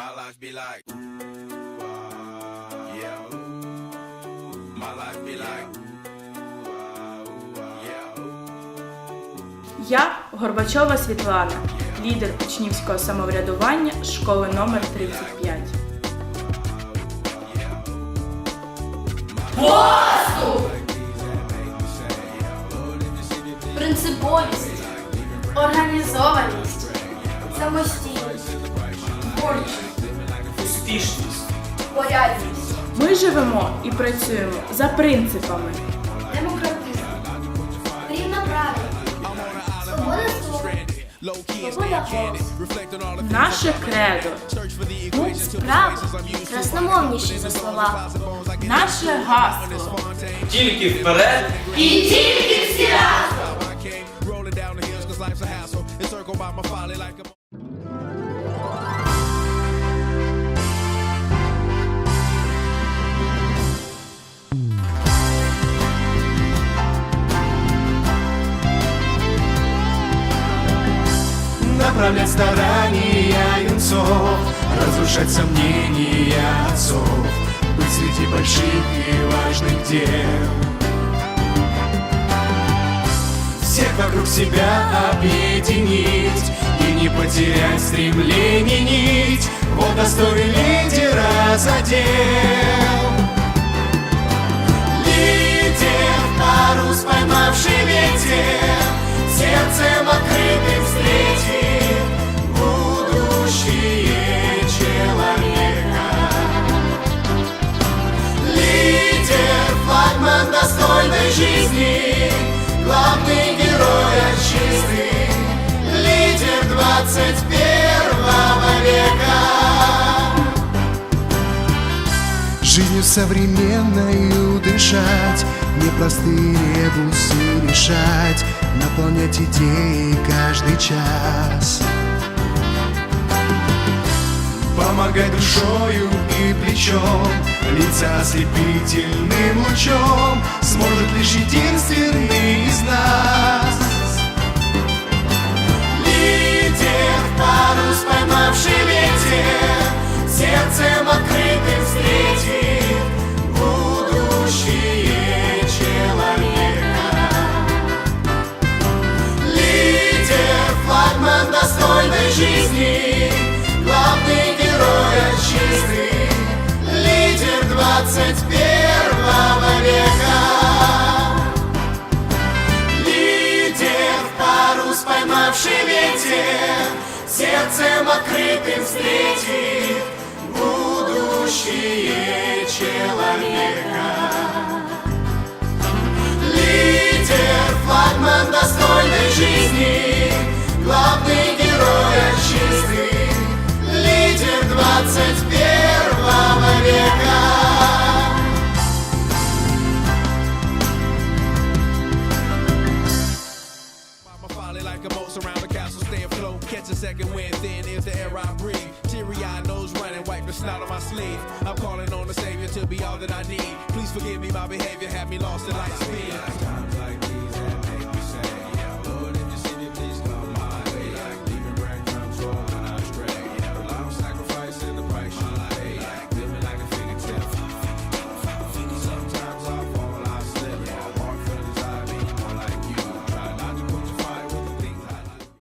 My life be like, ooh, ah, yeah, ooh. My life be like, ooh, ah, yeah, ooh. Я Горбачова Світлана, лідер учнівського самоврядування школи номер 35. принциповість, організованість, самостійність, успішність, порядність, Ми живемо і працюємо за принципами. демократизм, рівноправ'я, свобода слова, свобода голосу, Наше кредо, справа, красномовніші за слова. наше гасло. тільки вперед. І тільки всі разом! Направлять старания юнцов Разрушать сомнения отцов Быть среди больших и важных дел. Всех вокруг себя объединить И не потерять стремление нить. Вот достойный лидера задел достойной жизни Главный герой отчизны Лидер 21 века Жизнью современною дышать Непростые ребусы решать Наполнять идеи каждый час Помогать душою и плечом Лица ослепительным лучом Сможет лишь единственный из нас. Лидер, парус поймавший ветер Сердцем открытым встретит Будущее Покритим світі будущее. Afloat. Catch a second wind, thin is the air I breathe. Teary eyed nose running, wipe the snot on my sleeve. I'm calling on the Savior to be all that I need. Please forgive me, my behavior had me lost in light speed.